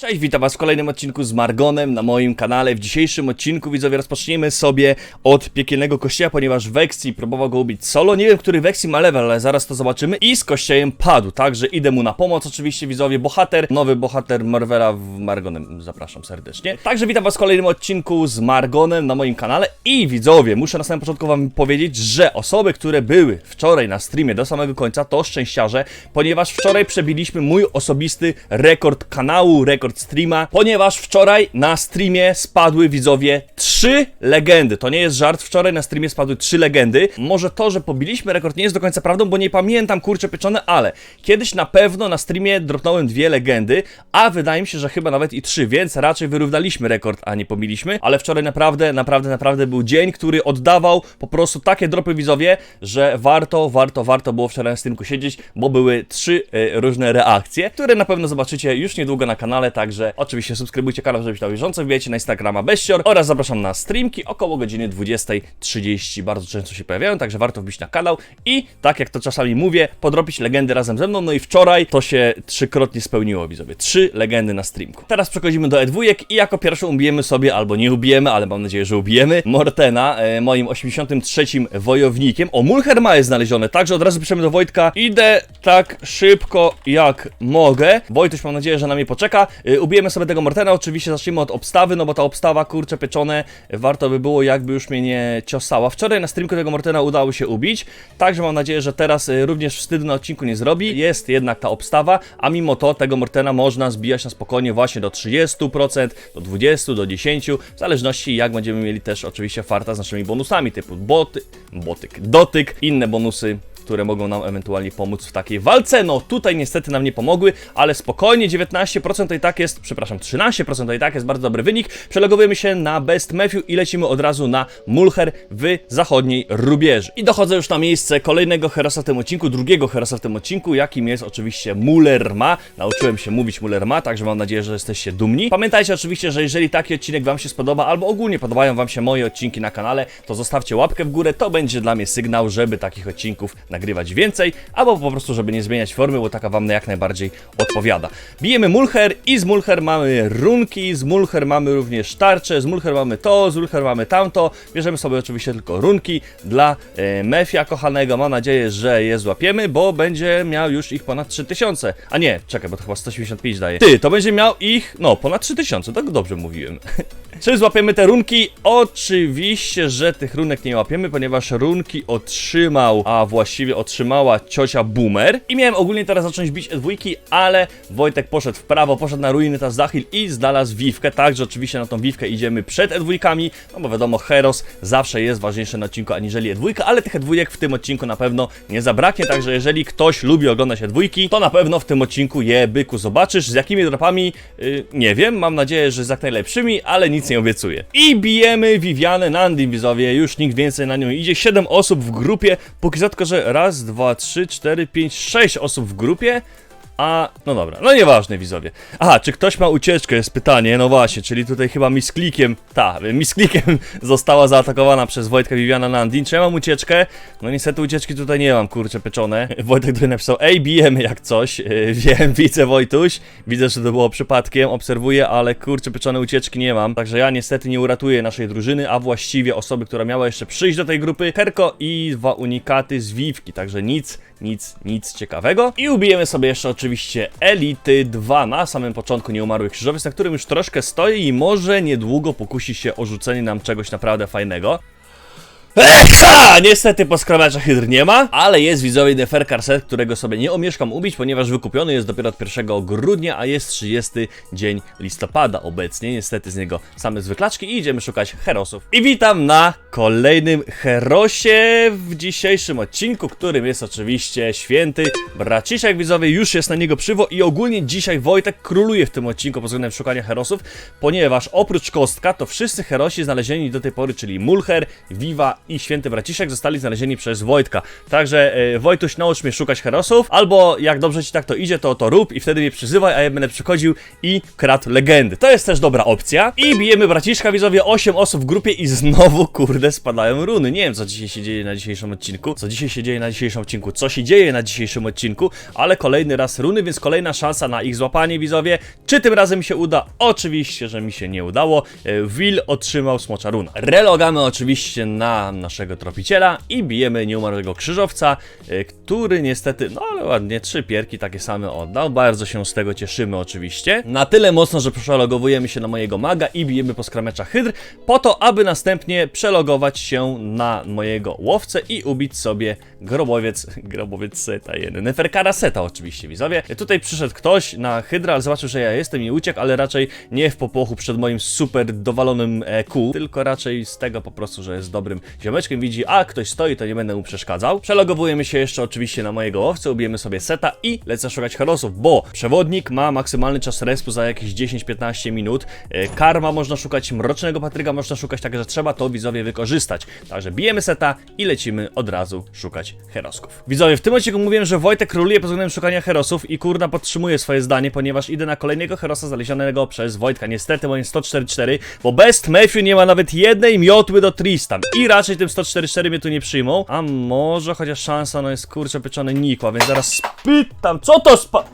Cześć, witam was w kolejnym odcinku z Margonem na moim kanale. W dzisiejszym odcinku, widzowie, rozpoczniemy sobie od piekielnego kościoła, ponieważ Vexi próbował go ubić solo. Nie wiem, który Vexi ma level, ale zaraz to zobaczymy. I z kościołem padł, także idę mu na pomoc, oczywiście, widzowie. Bohater, nowy bohater Marvela w Margonem, zapraszam serdecznie. Także witam was w kolejnym odcinku z Margonem na moim kanale. I widzowie, muszę na samym początku wam powiedzieć, że osoby, które były wczoraj na streamie do samego końca, to szczęściarze, ponieważ wczoraj przebiliśmy mój osobisty rekord kanału, rekord streama, ponieważ wczoraj na streamie spadły widzowie trzy legendy. To nie jest żart, wczoraj na streamie spadły trzy legendy. Może to, że pobiliśmy rekord nie jest do końca prawdą, bo nie pamiętam kurczę pieczone, ale kiedyś na pewno na streamie dropnąłem dwie legendy, a wydaje mi się, że chyba nawet i trzy, więc raczej wyrównaliśmy rekord, a nie pobiliśmy. Ale wczoraj naprawdę, naprawdę, naprawdę był dzień, który oddawał po prostu takie dropy widzowie, że warto, warto, warto było wczoraj na streamku siedzieć, bo były trzy e, różne reakcje, które na pewno zobaczycie już niedługo na kanale, także oczywiście subskrybujcie kanał, żeby być na bieżąco, na Instagrama Bestior oraz zapraszam na streamki około godziny 20.30, bardzo często się pojawiają, także warto wbić na kanał i tak jak to czasami mówię, podrobić legendy razem ze mną, no i wczoraj to się trzykrotnie spełniło widzowie, trzy legendy na streamku. Teraz przechodzimy do E2 i jako pierwszą ubijemy sobie, albo nie ubijemy, ale mam nadzieję, że ubijemy, Mortena, e, moim 83 wojownikiem. O, Mulherma jest znalezione, także od razu piszemy do Wojtka, idę tak szybko jak mogę. Wojtuś mam nadzieję, że na mnie poczeka. Y, Ubijemy sobie tego Mortena, oczywiście zacznijmy od obstawy, no bo ta obstawa, kurcze pieczone, warto by było jakby już mnie nie ciosała. Wczoraj na streamku tego Mortena udało się ubić, także mam nadzieję, że teraz y, również wstydu na odcinku nie zrobi. Jest jednak ta obstawa, a mimo to tego Mortena można zbijać na spokojnie właśnie do 30%, do 20%, do 10%, w zależności jak będziemy mieli też oczywiście farta z naszymi bonusami typu boty, botyk, dotyk, inne bonusy które mogą nam ewentualnie pomóc w takiej walce. No tutaj niestety nam nie pomogły, ale spokojnie 19% to i tak jest, przepraszam, 13% to i tak jest bardzo dobry wynik. Przelogowujemy się na Best Matthew i lecimy od razu na Mulcher w zachodniej Rubieży. I dochodzę już na miejsce kolejnego herosa w tym odcinku, drugiego herosa w tym odcinku, jakim jest oczywiście Mullerma. Nauczyłem się mówić Mullerma, także mam nadzieję, że jesteście dumni. Pamiętajcie oczywiście, że jeżeli taki odcinek Wam się spodoba, albo ogólnie podobają Wam się moje odcinki na kanale, to zostawcie łapkę w górę, to będzie dla mnie sygnał, żeby takich odcinków nagrywać więcej, albo po prostu, żeby nie zmieniać formy, bo taka Wam jak najbardziej odpowiada. Bijemy Mulcher i z Mulcher mamy runki, z Mulcher mamy również tarcze, z Mulcher mamy to, z Mulcher mamy tamto. Bierzemy sobie oczywiście tylko runki dla e, Mefia kochanego. Mam nadzieję, że je złapiemy, bo będzie miał już ich ponad 3000. A nie, czekaj, bo to chyba 185 daje. Ty, to będzie miał ich, no, ponad 3000, tak dobrze mówiłem. Czy złapiemy te runki? Oczywiście, że tych runek nie łapiemy, ponieważ runki otrzymał, a właściwie otrzymała ciocia Boomer. I miałem ogólnie teraz zacząć bić dwójki, ale Wojtek poszedł w prawo, poszedł na ruiny Tazahil i znalazł Wiwkę. Także oczywiście na tą Wiwkę idziemy przed E2, no bo wiadomo, Heros zawsze jest ważniejszy na odcinku aniżeli E2, ale tych E2 w tym odcinku na pewno nie zabraknie, także jeżeli ktoś lubi oglądać E2, to na pewno w tym odcinku je byku zobaczysz. Z jakimi dropami? Yy, nie wiem, mam nadzieję, że z jak najlepszymi, ale nic nie obiecuję. I bijemy Vivianę Nandi, widzowie, już nikt więcej na nią idzie. 7 osób w grupie, póki co tylko, że raz, dwa, trzy, cztery, pięć, sześć osób w grupie. A, no dobra, no nieważne widzowie. Aha, czy ktoś ma ucieczkę, jest pytanie, no właśnie, czyli tutaj chyba misklikiem, ta, misklikiem została zaatakowana przez Wojtka Viviana Nandin. Czy ja mam ucieczkę? No niestety ucieczki tutaj nie mam, kurczę pieczone. Wojtek tutaj napisał, ej, bijemy jak coś. Yy, wiem, widzę Wojtuś, widzę, że to było przypadkiem, obserwuję, ale kurczę pieczone ucieczki nie mam. Także ja niestety nie uratuję naszej drużyny, a właściwie osoby, która miała jeszcze przyjść do tej grupy, Herko i dwa unikaty z Wiwki, także nic, nic, nic ciekawego. I ubijemy sobie jeszcze oczywiście Elity 2 na samym początku nieumarły krzyżowiec, na którym już troszkę stoi i może niedługo pokusi się o rzucenie nam czegoś naprawdę fajnego. Echa! Niestety poskromacza hydr nie ma, ale jest widzowie Neferkar set, którego sobie nie omieszkam ubić, ponieważ wykupiony jest dopiero od 1 grudnia, a jest 30 dzień listopada obecnie. Niestety z niego same zwyklaczki i idziemy szukać herosów. I witam na kolejnym herosie w dzisiejszym odcinku, którym jest oczywiście święty braciszek widzowie. Już jest na niego przywo i ogólnie dzisiaj Wojtek króluje w tym odcinku pod względem szukania herosów, ponieważ oprócz kostka to wszyscy herosi znalezieni do tej pory, czyli Mulcher, Viva i święty braciszek zostali znalezieni przez Wojtka. Także e, Wojtuś, naucz mnie szukać herosów, albo jak dobrze ci tak to idzie, to to rób i wtedy mnie przyzywaj, a ja będę przychodził i kradł legendy. To jest też dobra opcja. I bijemy braciszka, widzowie, 8 osób w grupie i znowu, kurde, spadają runy. Nie wiem, co dzisiaj się dzieje na dzisiejszym odcinku, co dzisiaj się dzieje na dzisiejszym odcinku, co się dzieje na dzisiejszym odcinku, ale kolejny raz runy, więc kolejna szansa na ich złapanie, widzowie. Czy tym razem się uda? Oczywiście, że mi się nie udało. E, Will otrzymał smocza runa. Relogamy oczywiście na naszego tropiciela i bijemy nieumarłego krzyżowca, e, który niestety, no ale ładnie, trzy pierki takie same oddał. Bardzo się z tego cieszymy oczywiście. Na tyle mocno, że przelogowujemy się na mojego maga i bijemy po skramecza hydr, po to, aby następnie przelogować się na mojego łowcę i ubić sobie grobowiec, grobowiec seta jeden, neferkara seta oczywiście, widzowie. Tutaj przyszedł ktoś na hydra, ale zobaczył, że ja jestem i uciekł, ale raczej nie w popłochu przed moim super dowalonym EQ, tylko raczej z tego po prostu, że jest dobrym ziomeczkiem, widzi, a ktoś stoi, to nie będę mu przeszkadzał. Przelogowujemy się jeszcze oczywiście na mojego łowcę, ubijemy sobie seta i lecę szukać herosów, bo przewodnik ma maksymalny czas respu za jakieś 10-15 minut, E, karma można szukać, mrocznego patryka można szukać, także trzeba to widzowie wykorzystać. Także bijemy seta i lecimy od razu szukać herosków. Widzowie, w tym odcinku mówiłem, że Wojtek króluje pod względem szukania herosów i kurna podtrzymuje swoje zdanie, ponieważ idę na kolejnego herosa znalezionego przez Wojtka. Niestety moim 144, bo Best Matthew nie ma nawet jednej miotły do Tristan i raczej tym 144 mnie tu nie przyjmą. A może chociaż szansa, no jest kurczę pieczony nikła, więc zaraz spytam, co to spa...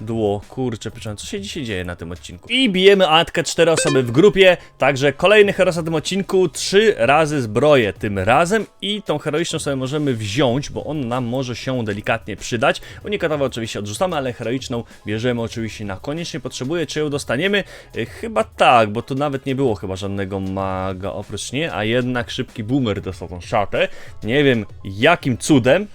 Dło, kurczę, pieczone. Co się dzisiaj dzieje na tym odcinku? I bijemy Atkę, cztery osoby w grupie, także kolejny heros na tym odcinku, trzy razy zbroję tym razem i tą heroiczną sobie możemy wziąć, bo on nam może się delikatnie przydać. Unikatowo oczywiście odrzucamy, ale heroiczną bierzemy oczywiście na koniecznie potrzebuje. Czy ją dostaniemy? Y, Chyba tak, bo tu nawet nie było chyba żadnego maga oprócz nie, a jednak szybki boomer dostał tą szatę. Nie wiem jakim cudem.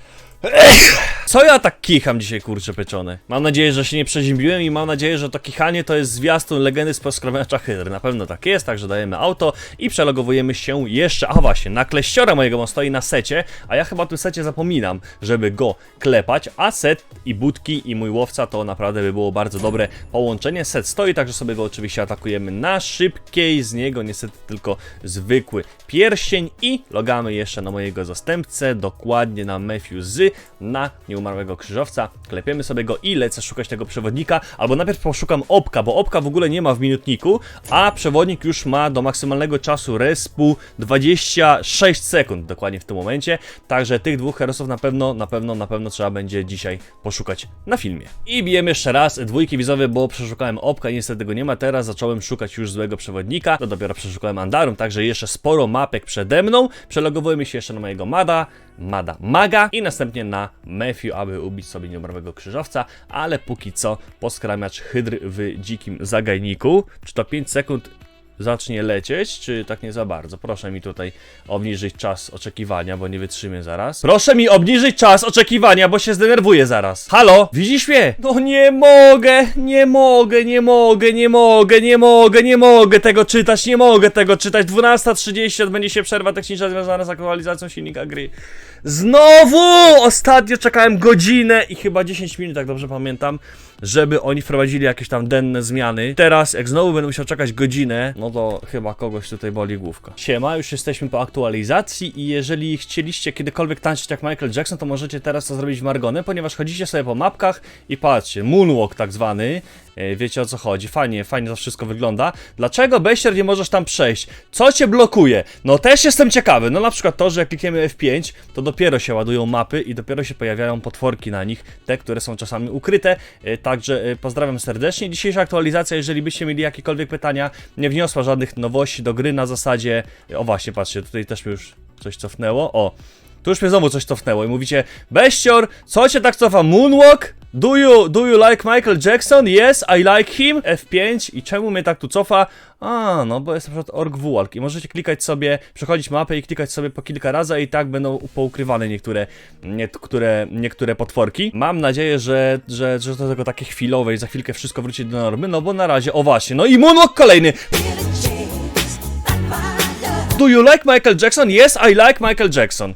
Co ja tak kicham dzisiaj, kurczę pieczone? Mam nadzieję, że się nie przeziębiłem i mam nadzieję, że to kichanie to jest zwiastun legendy z poskramiacza hydry. Na pewno tak jest, także dajemy auto i przelogowujemy się jeszcze, a właśnie, na kleściora mojego on stoi na secie, a ja chyba o tym secie zapominam, żeby go klepać, a set i budki i mój łowca to naprawdę by było bardzo dobre połączenie. Set stoi, także sobie go oczywiście atakujemy na szybkiej, z niego niestety tylko zwykły pierścień i logamy jeszcze na mojego zastępcę, dokładnie na Z, na nieumarłego krzyżowca, klepiemy sobie go i lecę szukać tego przewodnika, albo najpierw poszukam opka, bo opka w ogóle nie ma w minutniku, a przewodnik już ma do maksymalnego czasu respu 26 sekund dokładnie w tym momencie, także tych dwóch herosów na pewno, na pewno, na pewno trzeba będzie dzisiaj poszukać na filmie. I bijemy jeszcze raz dwójki wizowe, bo przeszukałem opka i niestety tego nie ma. Teraz, zacząłem szukać już złego przewodnika, to dopiero przeszukałem Andarum, także jeszcze sporo mapek przede mną, przelogowujemy się jeszcze na mojego Mada, Mada Maga i następnie na Matthew, aby ubić sobie nieumarłego krzyżowca, ale póki co poskramiacz hydr w dzikim zagajniku. Czy to 5 sekund zacznie lecieć, czy tak nie za bardzo? Proszę mi tutaj obniżyć czas oczekiwania, bo nie wytrzymię zaraz. Proszę mi obniżyć czas oczekiwania, bo się zdenerwuję zaraz. Halo? Widzisz mnie? No nie mogę, nie mogę, nie mogę, nie mogę, nie mogę, nie mogę tego czytać, nie mogę tego czytać. 12.30 odbędzie się przerwa techniczna związana z aktualizacją silnika gry. Znowu! Ostatnio czekałem godzinę i chyba 10 minut, tak dobrze pamiętam, żeby oni wprowadzili jakieś tam denne zmiany. Teraz, jak znowu będę musiał czekać godzinę, no to chyba kogoś tutaj boli główka. Siema, już jesteśmy po aktualizacji i jeżeli chcieliście kiedykolwiek tańczyć jak Michael Jackson, to możecie teraz to zrobić w Margonem, ponieważ chodzicie sobie po mapkach i patrzcie, moonwalk tak zwany, Wiecie o co chodzi. Fajnie, fajnie to wszystko wygląda. Dlaczego Bestier nie możesz tam przejść? Co cię blokuje? No też jestem ciekawy. No na przykład to, że jak klikniemy F5, to dopiero się ładują mapy i dopiero się pojawiają potworki na nich, te, które są czasami ukryte. E, Także e, pozdrawiam serdecznie. Dzisiejsza aktualizacja, jeżeli byście mieli jakiekolwiek pytania, nie wniosła żadnych nowości do gry na zasadzie. O właśnie, patrzcie, tutaj też mi już coś cofnęło. O. Tu już mnie znowu coś cofnęło i mówicie Bestior, co cię tak cofa? Moonwalk? Do you, do you like Michael Jackson? Yes, I like him. F5 i czemu mnie tak tu cofa? A, no bo jest na przykład org walk i możecie klikać sobie, przechodzić mapę i klikać sobie po kilka razy i tak będą poukrywane niektóre, niektóre, niektóre potworki. Mam nadzieję, że, że, że to tylko takie chwilowe i za chwilkę wszystko wróci do normy, no bo na razie, o właśnie, no i Moonwalk kolejny! Do you like Michael Jackson? Yes, I like Michael Jackson.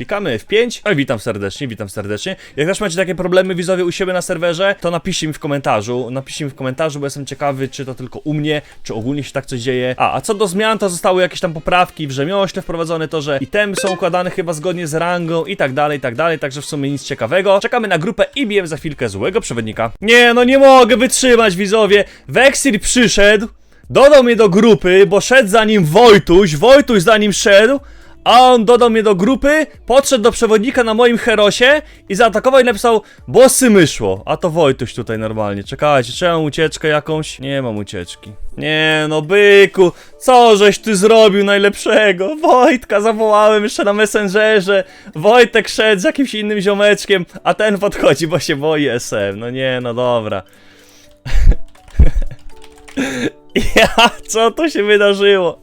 Klikamy F5. Oj, witam serdecznie, witam serdecznie. Jak też macie takie problemy widzowie u siebie na serwerze, to napiszcie mi w komentarzu. Napiszcie mi w komentarzu, bo jestem ciekawy, czy to tylko u mnie, czy ogólnie się tak coś dzieje. A, a co do zmian, to zostały jakieś tam poprawki w rzemiośle wprowadzone, to że itemy są układane chyba zgodnie z rangą i tak dalej, i tak dalej, także w sumie nic ciekawego. Czekamy na grupę i bijemy za chwilkę złego przewodnika. Nie, no nie mogę wytrzymać widzowie. Vexir przyszedł, dodał mnie do grupy, bo szedł za nim Wojtuś, Wojtuś za nim szedł, a on dodał mnie do grupy, podszedł do przewodnika na moim herosie i zaatakował i napisał Bossy myszło. A to Wojtuś tutaj normalnie. Czekajcie, czy ja mam ucieczkę jakąś? Nie mam ucieczki. Nie no, byku, co żeś ty zrobił najlepszego? Wojtka zawołałem jeszcze na Messengerze. Wojtek szedł z jakimś innym ziomeczkiem, a ten podchodzi, bo się boi SM. No nie, no dobra. Ja, co tu się wydarzyło?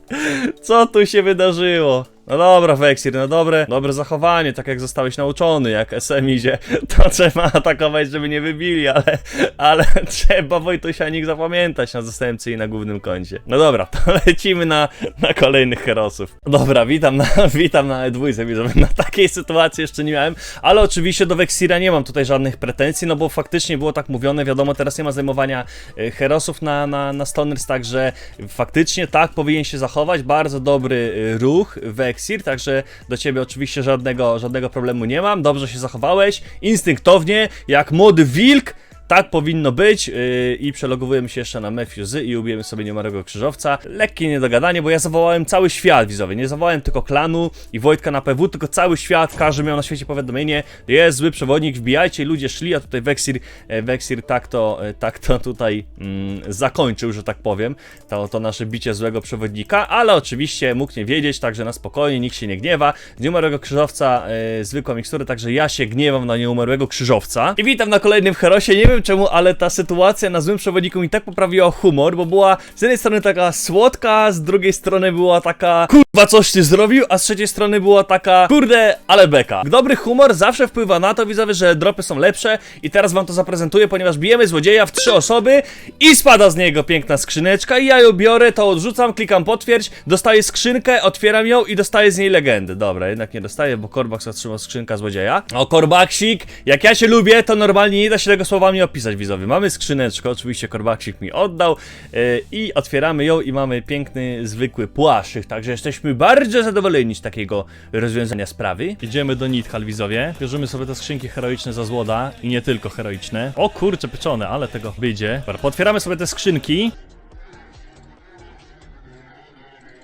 Co tu się wydarzyło? No dobra, Vexir, no dobre, dobre zachowanie, tak jak zostałeś nauczony, jak SM idzie, to trzeba atakować, żeby nie wybili, ale, ale trzeba Wojtusianik zapamiętać na zastępcy i na głównym koncie. No dobra, to lecimy na, na kolejnych herosów. Dobra, witam na, witam na E2, widzowie, na takiej sytuacji jeszcze nie miałem, ale oczywiście do Vexira nie mam tutaj żadnych pretensji, no bo faktycznie było tak mówione, wiadomo, teraz nie ma zajmowania y, herosów na, na, na Stoners, także faktycznie tak powinien się zachować, bardzo dobry y, ruch Vexir, także do ciebie oczywiście żadnego, żadnego problemu nie mam, dobrze się zachowałeś, instynktownie, jak młody wilk, tak powinno być yy, i przelogowujemy się jeszcze na Mefiuzy i ubijemy sobie niemarego krzyżowca. Lekkie niedogadanie, bo ja zawołałem cały świat widzowie, nie zawołałem tylko klanu i Wojtka na PW, tylko cały świat, każdy miał na świecie powiadomienie, jest zły przewodnik, wbijajcie ludzie szli, a tutaj Vexir, e, Vexir tak to, e, tak to tutaj mm, zakończył, że tak powiem, to, to nasze bicie złego przewodnika, ale oczywiście mógł nie wiedzieć, także na spokojnie, nikt się nie gniewa. Z nieumarłego krzyżowca e, zwykła mikstura, także ja się gniewam na nieumarłego krzyżowca. I witam na kolejnym herosie, nie wiem czemu, ale ta sytuacja na złym przewodniku mi tak poprawiła humor, bo była z jednej strony taka słodka, z drugiej strony była taka kurwa coś ty zrobił, a z trzeciej strony była taka kurde, ale beka. Dobry humor zawsze wpływa na to, widzowie, że dropy są lepsze i teraz wam to zaprezentuję, ponieważ bijemy złodzieja w trzy osoby i spada z niego piękna skrzyneczka i ja ją biorę, to odrzucam, klikam potwierdź, dostaję skrzynkę, otwieram ją i dostaję z niej legendy. Dobra, jednak nie dostaję, bo Korbax otrzymał skrzynka złodzieja. O, Korbaksik, jak ja się lubię, to normalnie nie da się tego słowami opisać, widzowie. Mamy skrzyneczkę, oczywiście Korbaksik mi oddał yy, i otwieramy ją i mamy piękny, zwykły płaszczyk, także jesteśmy bardzo zadowoleni z takiego rozwiązania sprawy. Idziemy do Nidhal, widzowie. Bierzemy sobie te skrzynki heroiczne za złoda i nie tylko heroiczne. O kurczę, pieczone, ale tego wyjdzie. Dobra, potwieramy sobie te skrzynki.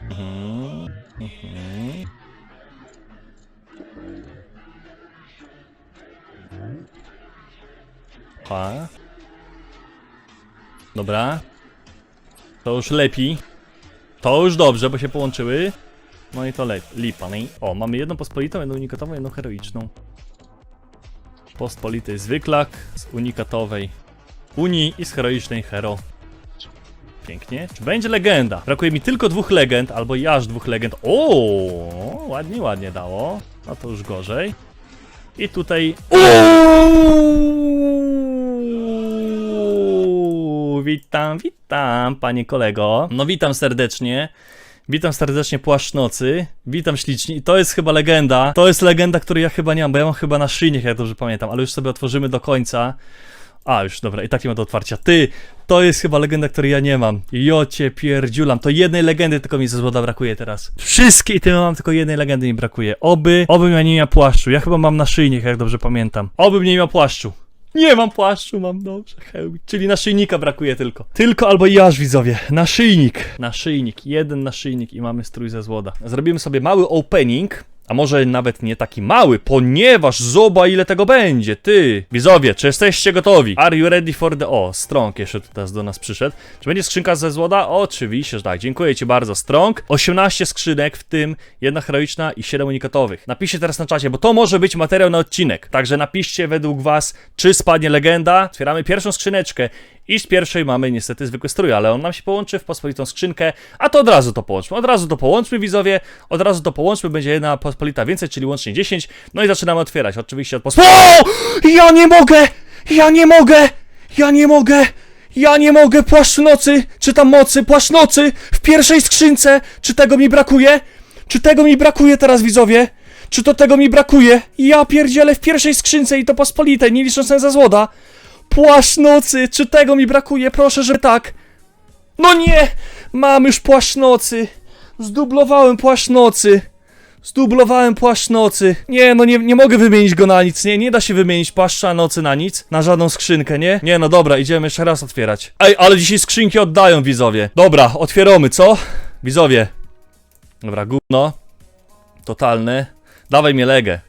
Mhm, mhm. Ha. Dobra. To już lepiej. To już dobrze, bo się połączyły. No i to lipa, nie? O, mamy jedną pospolitą, jedną unikatową, jedną heroiczną. Pospolity zwyklak z unikatowej Unii i z heroicznej hero. Pięknie. Czy będzie legenda? Brakuje mi tylko dwóch legend, albo i aż dwóch legend. O, ładnie, ładnie dało. No to już gorzej. I tutaj. Uuu, witam, witam, panie kolego. No witam serdecznie. Witam serdecznie Płaszcz Nocy. Witam ślicznie. I to jest chyba legenda. To jest legenda, której ja chyba nie mam, bo ja mam chyba na szyjniach, jak dobrze pamiętam, ale już sobie otworzymy do końca. A, już dobra, i tak nie ma do otwarcia. Ty, to jest chyba legenda, której ja nie mam. Jocie pierdziulam. To jednej legendy tylko mi ze złota brakuje teraz. Wszystkie itemy mam, tylko jednej legendy mi brakuje. Oby, oby ja nie miał płaszczu. Ja chyba mam naszyjnik, jak dobrze pamiętam. Obym nie miał płaszczu. Nie mam płaszczu, mam dobrze, hełm. Czyli naszyjnika brakuje tylko. Tylko albo i aż widzowie. Naszyjnik. Naszyjnik. Jeden naszyjnik i mamy strój ze złota. Zrobimy sobie mały opening. A może nawet nie taki mały, ponieważ zoba ile tego będzie, ty! Widzowie, czy jesteście gotowi? Are you ready for the... O, Strong jeszcze teraz do nas przyszedł. Czy będzie skrzynka ze złota? Oczywiście, że tak. Dziękuję ci bardzo, Strong. 18 skrzynek, w tym jedna heroiczna i 7 unikatowych. Napiszcie teraz na czacie, bo to może być materiał na odcinek. Także napiszcie według was, czy spadnie legenda. Otwieramy pierwszą skrzyneczkę. I z pierwszej mamy niestety zwykły strój, ale on nam się połączy w pospolitą skrzynkę, a to od razu to połączmy. Od razu to połączmy, widzowie, od razu to połączmy, będzie jedna pospolita więcej, czyli łącznie 10. No i zaczynamy otwierać, oczywiście od pospolitej. Ja nie mogę! Ja nie mogę! Ja nie mogę! Ja nie mogę! Płaszcz nocy! Czytam mocy! Płaszcz nocy! W pierwszej skrzynce! Czy tego mi brakuje? Czy tego mi brakuje teraz, widzowie? Czy to tego mi brakuje? Ja pierdzielę w pierwszej skrzynce i to pospolite, nie licząc za złota. Płaszcz nocy, czy tego mi brakuje? Proszę, że tak. No nie! Mam już płaszcz nocy. Zdublowałem płaszcz nocy. Zdublowałem płaszcz nocy. Nie, no nie, nie mogę wymienić go na nic, nie? Nie da się wymienić płaszcza nocy na nic. Na żadną skrzynkę, nie? Nie, no dobra, idziemy jeszcze raz otwierać. Ej, ale dzisiaj skrzynki oddają widzowie. Dobra, otwieramy, co? Widzowie. Dobra, gówno. Totalny. Dawaj mnie legę.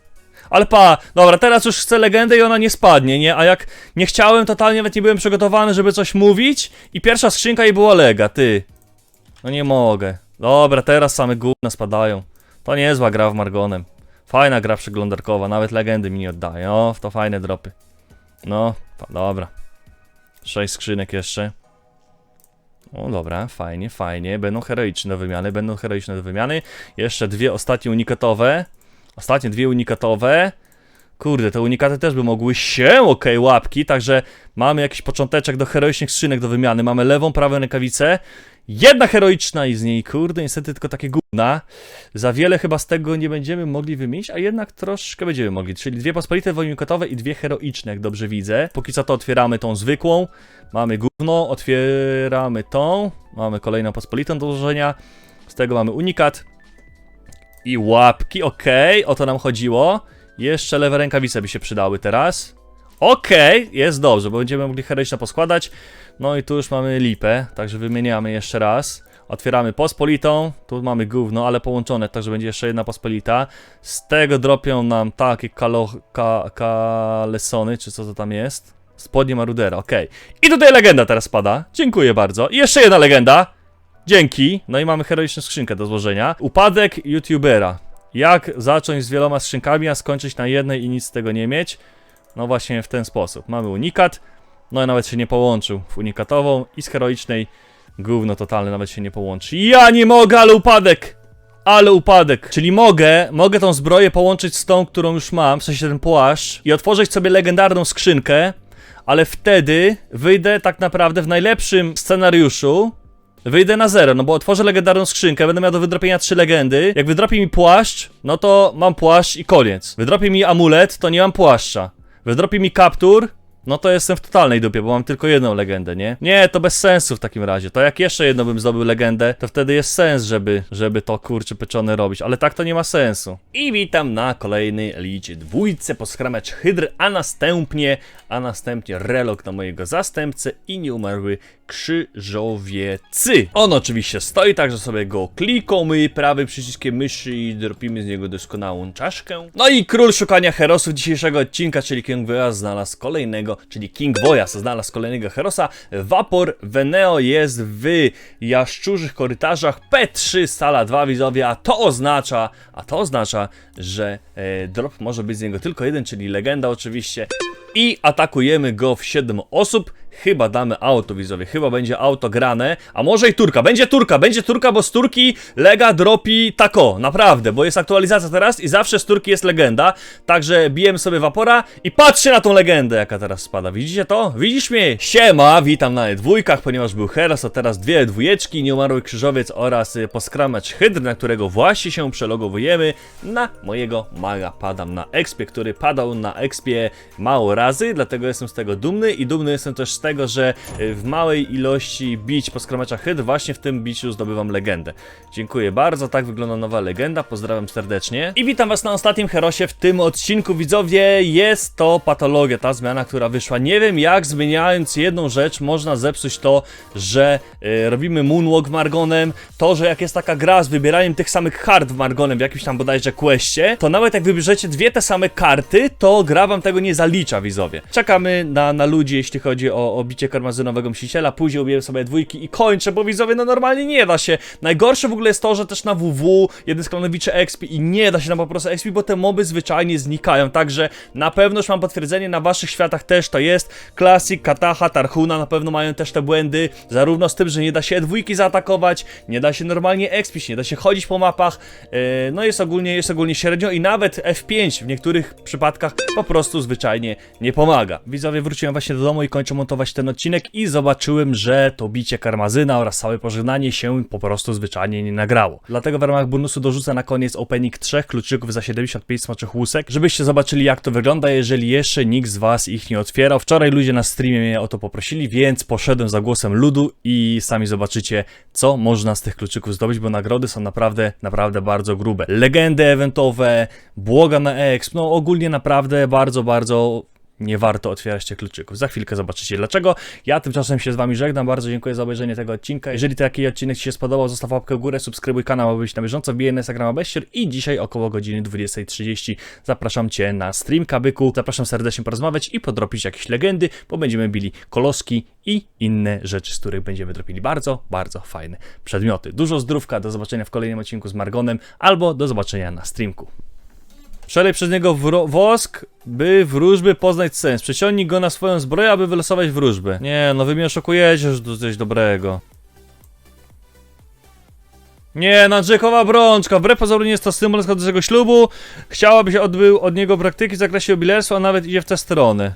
Ale pa, dobra, teraz już chcę legendę i ona nie spadnie, nie? A jak nie chciałem, totalnie nawet nie byłem przygotowany, żeby coś mówić i pierwsza skrzynka i była lega, ty. No nie mogę. Dobra, teraz same gówna spadają. To nie zła gra w Margonem. Fajna gra przeglądarkowa, nawet legendy mi nie oddaje. O, to fajne dropy. No, fa- dobra. Sześć skrzynek jeszcze. O, dobra, fajnie, fajnie. Będą heroiczne do wymiany, będą heroiczne do wymiany. Jeszcze dwie ostatnie unikatowe. Ostatnie dwie unikatowe. Kurde, te unikaty też by mogły się, okej, łapki, także mamy jakiś począteczek do heroicznych skrzynek do wymiany. Mamy lewą, prawą rękawicę. Jedna heroiczna i z niej, kurde, niestety tylko takie gówna. Za wiele chyba z tego nie będziemy mogli wymienić, a jednak troszkę będziemy mogli. Czyli dwie pospolite unikatowe i dwie heroiczne, jak dobrze widzę. Póki co to otwieramy tą zwykłą. Mamy gówno, otwieramy tą. Mamy kolejną pospolitą do złożenia. Z tego mamy unikat. I łapki, okej, o to nam chodziło. Jeszcze lewe rękawice by się przydały teraz. Okej, jest dobrze, bo będziemy mogli heroiczne poskładać. No i tu już mamy lipę, także wymieniamy jeszcze raz. Otwieramy pospolitą, tu mamy gówno, ale połączone, także będzie jeszcze jedna pospolita. Z tego dropią nam takie kalo, ka, kalesony, czy co to tam jest? Spodnie marudera, okej. I tutaj legenda teraz spada, dziękuję bardzo. I jeszcze jedna legenda. Dzięki. No i mamy heroiczną skrzynkę do złożenia. Upadek youtubera. Jak zacząć z wieloma skrzynkami, a skończyć na jednej i nic z tego nie mieć? No właśnie w ten sposób. Mamy unikat, no i nawet się nie połączył w unikatową i z heroicznej gówno totalne nawet się nie połączy. Ja nie mogę, ale upadek! Ale upadek. Czyli mogę, mogę tą zbroję połączyć z tą, którą już mam, w sensie ten płaszcz i otworzyć sobie legendarną skrzynkę, ale wtedy wyjdę tak naprawdę w najlepszym scenariuszu Wyjdę na zero, no bo otworzę legendarną skrzynkę, będę miał do wydropienia trzy legendy. Jak wydropi mi płaszcz, no to mam płaszcz i koniec. Wydropi mi amulet, to nie mam płaszcza. Wydropi mi kaptur, no to jestem w totalnej dupie, bo mam tylko jedną legendę, nie? Nie, to bez sensu w takim razie. To jak jeszcze jedno bym zdobył legendę, to wtedy jest sens, żeby, żeby to kurczy pieczone robić, ale tak to nie ma sensu. I witam na kolejnej elicie dwójce po skramacz hydr, a następnie, a następnie relok na mojego zastępcę i nieumarły krzyżowiecy. On oczywiście stoi, także sobie go klikamy prawym przyciskiem myszy i dropimy z niego doskonałą czaszkę. No i król szukania herosów dzisiejszego odcinka, czyli King Vojas znalazł kolejnego, czyli King Vojas znalazł kolejnego herosa. Vapor Veneo jest w jaszczurzych korytarzach P3 sala 2 widzowie, a to oznacza, a to oznacza, że e, drop może być z niego tylko jeden, czyli legenda oczywiście. I atakujemy go w 7 osób. Chyba damy auto, widzowie. Chyba będzie auto grane. A może i turka. Będzie turka, będzie turka, bo z turki lega dropi tako. Naprawdę, bo jest aktualizacja teraz i zawsze z turki jest legenda. Także bijemy sobie wapora i patrzcie na tą legendę, jaka teraz spada. Widzicie to? Widzisz mnie? Siema, witam na dwójkach, ponieważ był Heros, a teraz dwie dwójeczki, nieumarły krzyżowiec oraz y, poskramacz hydr, na którego właśnie się przelogowujemy na mojego maga. Padam na expie, który padał na expie mało razy, dlatego jestem z tego dumny i dumny jestem też z tego, że y, w małej ilości bić poskramacza hydr, właśnie w tym biciu zdobywam legendę. Dziękuję bardzo, tak wygląda nowa legenda, pozdrawiam serdecznie. I witam was na ostatnim Herosie w tym odcinku, widzowie, jest to patologia, ta zmiana, która wyszła. Nie wiem jak zmieniając jedną rzecz można zepsuć to, że y, robimy moonwalk Margonem, to, że jak jest taka gra z wybieraniem tych samych kart w Margonem w jakimś tam bodajże questie, to nawet jak wybierzecie dwie te same karty, to gra wam tego nie zalicza, widzowie. Czekamy na, na ludzi, jeśli chodzi o, o bicie karmazynowego msiciela, później ubijemy sobie dwójki i kończę, bo widzowie, no normalnie nie da się. Najgorsze w ogóle jest to, że też na WW jeden z klanowiczy XP i nie da się nam po prostu XP, bo te moby zwyczajnie znikają, także na pewno już mam potwierdzenie, na waszych światach też to jest. Classic, Kataha, Tarhuna na pewno mają też te błędy, zarówno z tym, że nie da się dwójki zaatakować, nie da się normalnie expić, nie da się chodzić po mapach, yy, no jest ogólnie, jest ogólnie średnio i nawet F5 w niektórych przypadkach po prostu zwyczajnie nie pomaga. Widzowie, wróciłem właśnie do domu i kończę montować ten odcinek i zobaczyłem, że to bicie karmazyna oraz całe pożegnanie się po prostu zwyczajnie nie nagrało. Dlatego w ramach bonusu dorzucę na koniec opening trzech kluczyków za 75 smaczych łusek, żebyście zobaczyli jak to wygląda, jeżeli jeszcze nikt z was ich nie otwierał. Wczoraj ludzie na streamie mnie o to poprosili, więc poszedłem za głosem ludu i sami zobaczycie, co można z tych kluczyków zdobyć, bo nagrody są naprawdę, naprawdę bardzo grube. Legendy eventowe, błoga na exp, no ogólnie naprawdę bardzo, bardzo nie warto otwierać tych kluczyków. Za chwilkę zobaczycie dlaczego. Ja tymczasem się z wami żegnam. Bardzo dziękuję za obejrzenie tego odcinka. Jeżeli taki odcinek Ci się spodobał, zostaw łapkę w górę, subskrybuj kanał, aby być na bieżąco. Wbijaj na Instagrama Bestier i dzisiaj około godziny 20.30 zapraszam Cię na stream Kabyku. Zapraszam serdecznie porozmawiać i podrobić jakieś legendy, bo będziemy bili koloski i inne rzeczy, z których będziemy dropili bardzo, bardzo fajne przedmioty. Dużo zdrówka, do zobaczenia w kolejnym odcinku z Margonem albo do zobaczenia na streamku. Przelej przez niego wosk, by wróżby poznać sens. Przeciągnij go na swoją zbroję, aby wylosować wróżby. Nie, no wy mnie oszukujecie, że to coś dobrego. Nie, Jackowa brączka. Wbrew pozoru nie jest to symbol składającego ślubu. Chciałaby się odbył od niego praktyki w zakresie jubilerstwa, a nawet idzie w tę stronę.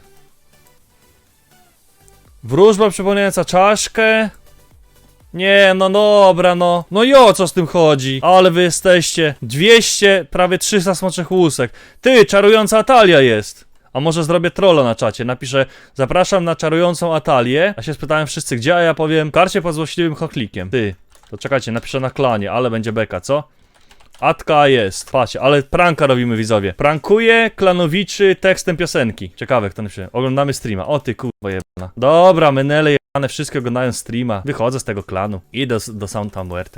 Wróżba przypominająca czaszkę. Nie, no dobra, no. No i o co z tym chodzi? Ale wy jesteście. 200, prawie 300 smoczych łusek. Ty, czarująca Atalia jest. A może zrobię trolla na czacie. Napiszę, zapraszam na czarującą Atalię. A się spytałem wszyscy gdzie, a ja powiem, karcie pod złośliwym chochlikiem. Ty, to czekajcie, napiszę na klanie, ale będzie beka, co? Atka jest, patrzcie, ale pranka robimy widzowie. Prankuje klanowiczy tekstem piosenki. Ciekawe, kto napisze. Oglądamy streama. O ty kurwa jebana. Dobra, menele jebane, wszystkie oglądają streama. Wychodzę z tego klanu. Idę do, do Santa Muerte.